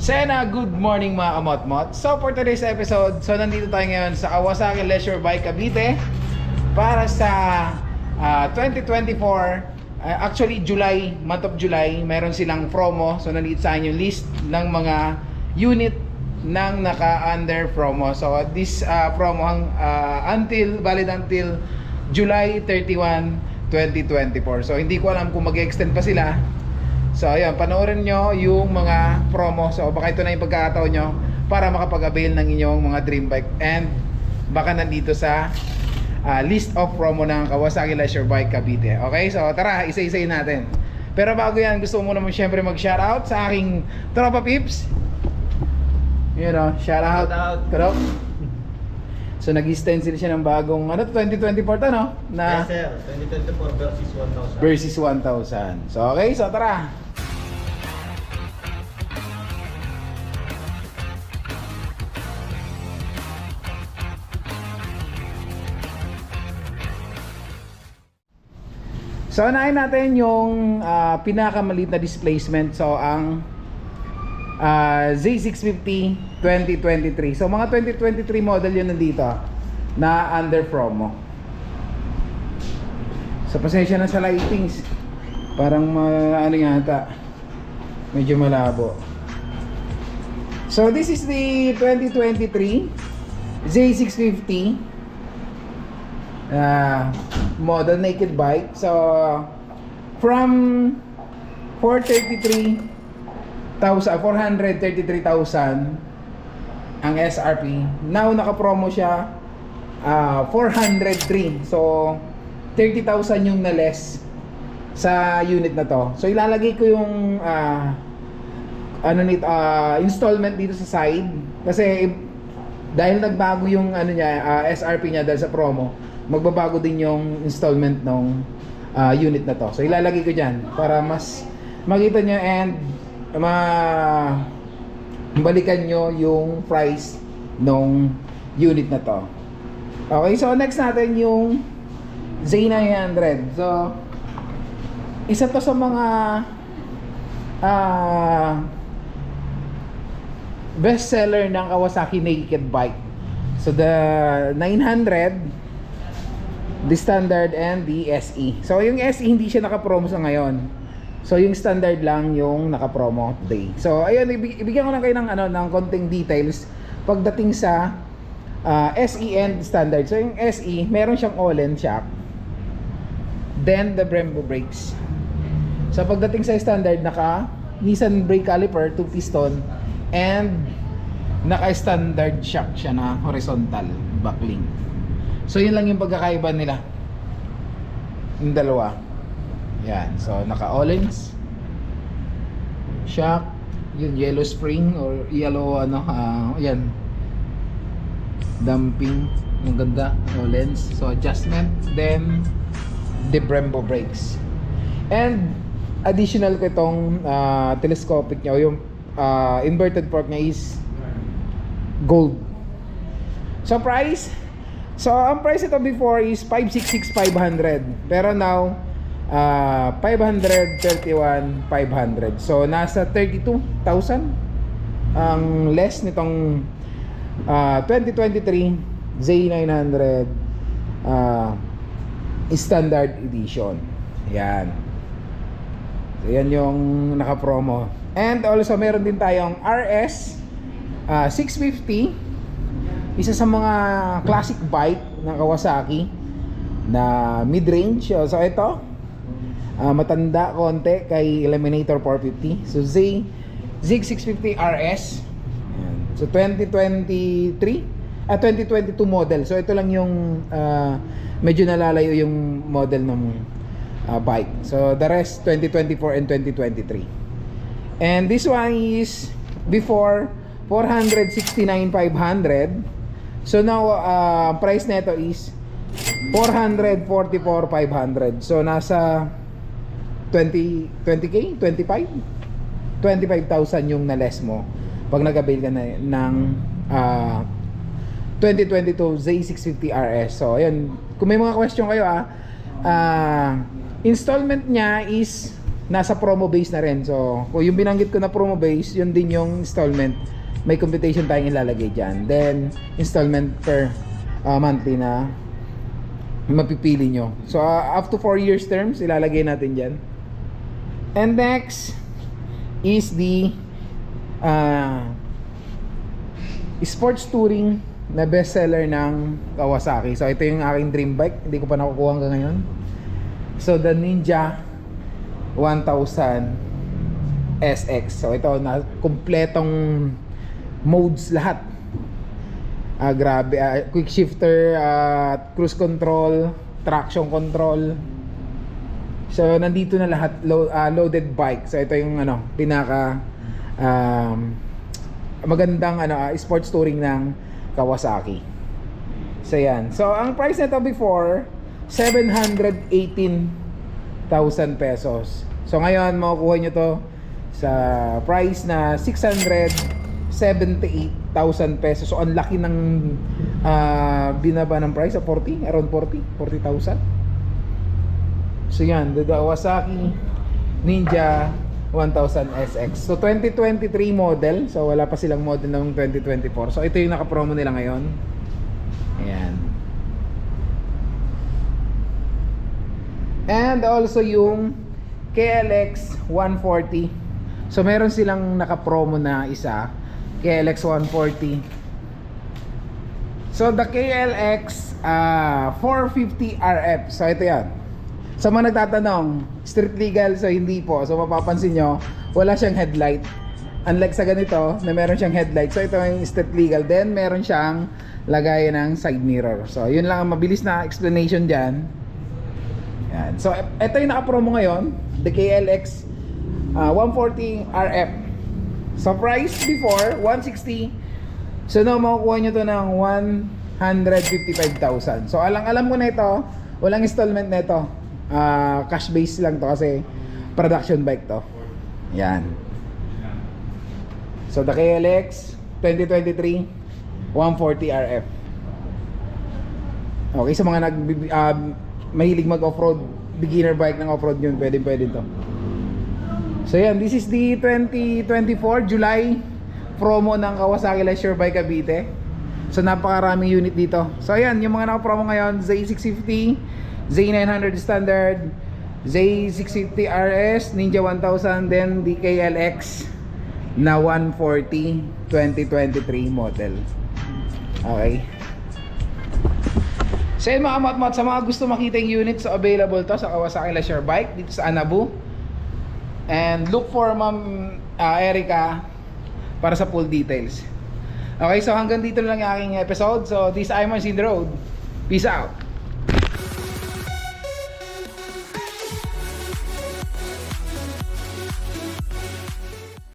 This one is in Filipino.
Sena, good morning mga kamotmot. So for today's episode, so nandito tayo ngayon sa Kawasaki Leisure Bike Cavite para sa ah, 2024, ah, actually July, month of July, meron silang promo. So nandito sa yung list ng mga unit ng naka-under promo. So this ah, promo ah, until, valid until July 31, 2024. So hindi ko alam kung mag-extend pa sila So ayan, panoorin nyo yung mga promo. So baka ito na yung pagkakataon nyo para makapag-avail ng inyong mga dream bike. And baka nandito sa ah, list of promo ng Kawasaki Leisure Bike Cavite. Okay, so tara, isa-isayin natin. Pero bago yan, gusto mo syempre mag-shoutout sa aking tropa pips. You know, shoutout. Shoutout. Krok. So nag-stencil siya ng bagong, ano to, 2024 to no? Na, Yes, sir. 2024 versus 1000. versus 1,000. So okay, so tara. So unahin natin yung ah, pinakamaliit na displacement. So ang ah, Z650 2023. So mga 2023 model yun nandito na under promo. So pasensya na sa lightings. Parang ma, ano yata. Medyo malabo. So this is the 2023 Z650 uh, model naked bike. So from 433,000 433,000 ang SRP. Now naka-promo siya ah, 403. So 30,000 yung na less sa unit na to. So ilalagay ko yung ah, ano nito ah, installment dito sa side kasi dahil nagbago yung ano niya ah, SRP niya dahil sa promo, magbabago din yung installment ng ah, unit na to. So ilalagay ko diyan para mas makita niyo and ma balikan nyo yung price ng unit na to. Okay, so next natin yung Z900. So, isa to sa mga ah best seller ng Kawasaki Naked Bike. So, the 900, the standard, and the SE. So, yung SE hindi siya naka-promo sa ngayon. So, yung standard lang yung naka-promo today. So, ayun, ibig- ibigyan ko lang kayo ng, ano, ng konting details pagdating sa ah, SE and standard. So, yung SE, meron siyang all-in shock. Then, the Brembo brakes. So, pagdating sa standard, naka Nissan brake caliper, 2 piston, and naka-standard shock siya na horizontal backlink. So, yun lang yung pagkakaiba nila. Yung dalawa. Yan. So, naka Ollins. Shock. Yung yellow spring or yellow ano. ah, yan. Dumping. Ang ganda. Ollins. So, adjustment. Then, the Brembo brakes. And, additional ko itong ah, telescopic niya o yung ah, inverted fork niya is gold. So price, so ang price ito before is 566,500. Pero now, uh, 531,500. So nasa 32,000 ang less nitong ah, 2023 Z900 ah, standard edition. Yan. So, yan yung naka-promo. And also meron din tayong RS ah, 650 isa sa mga classic bike ng Kawasaki na mid-range. So ito ah, matanda konti kay Eliminator 450 so Z Zig 650 RS so 2023 ah 2022 model. So ito lang yung ah, medyo nalalayo yung model ng ah, bike. So the rest 2024 and 2023 And this one is before 469,500. So now uh, price nito is 444,500. So nasa 20 20k, 25 25,000 yung na-less mo pag nag-avail ka na ng uh, 2022 Z650 RS. So ayun, kung may mga question kayo ah, ah installment niya is nasa promo base na rin. So, kung yung binanggit ko na promo base, yun din yung installment. May computation tayong ilalagay dyan. Then, installment per uh, monthly na mapipili nyo. So, uh, up to 4 years terms, ilalagay natin dyan. And next is the uh, sports touring na bestseller ng Kawasaki. So, ito yung aking dream bike. Hindi ko pa nakukuha hanggang ngayon. So, the Ninja 1000 SX. So, ito na kumpletong modes lahat. Ah, grabe. ah, quick shifter, ah, cruise control, traction control. So, nandito na lahat lo- ah, loaded bike. So, ito yung ano, pinaka um, magandang ano, ah, sports touring ng Kawasaki. So, yan. So, ang price nito before, 718,000 pesos. So, ngayon, makukuha nyo to sa price na 678,000 pesos. So, ang laki ng ah, binaba ng price sa 40, around 40, 40,000. So yan, the Kawasaki Ninja 1000 SX. So 2023 model. So wala pa silang model ng 2024. So ito yung naka-promo nila ngayon. Ayan. And also yung KLX 140. So meron silang naka-promo na isa. KLX 140. So the KLX ah 450 RF. So ito yan. Sa mga nagtatanong, street legal so hindi po. So mapapansin nyo, wala siyang headlight. Unlike sa ganito, na meron siyang headlight. So ito yung street legal. Then meron siyang lagayan ng side mirror. So yun lang ang mabilis na explanation dyan. Yan. So ito yung naka-promo ngayon, the KLX ah, 140 RF. So price before 160. So now makukuha nyo to ng 155,000. So alang-alam mo na ito, walang installment na ito. Ah, cash base lang to kasi production bike to. Yan. So the KLX 2023 140 RF. Okay, sa mga nag ah, mahilig mag-off-road, beginner bike ng off-road yun, pwede pwede to. So yan, this is the 2024 July promo ng Kawasaki Leisure Bike Cavite. So napakaraming unit dito. So ayan, yung mga naka-promo ngayon, Z650, Z900 Standard, Z650 RS, Ninja 1000, then the KLX na 140 2023 model. Okay. So yun mga matmat, sa mga gusto makita yung units available to sa Kawasaki Leisure Bike dito sa Anabu. And look for Ma'am ah, Erica para sa full details. Okay, so hanggang dito lang yung aking episode. So this is the road. Peace out.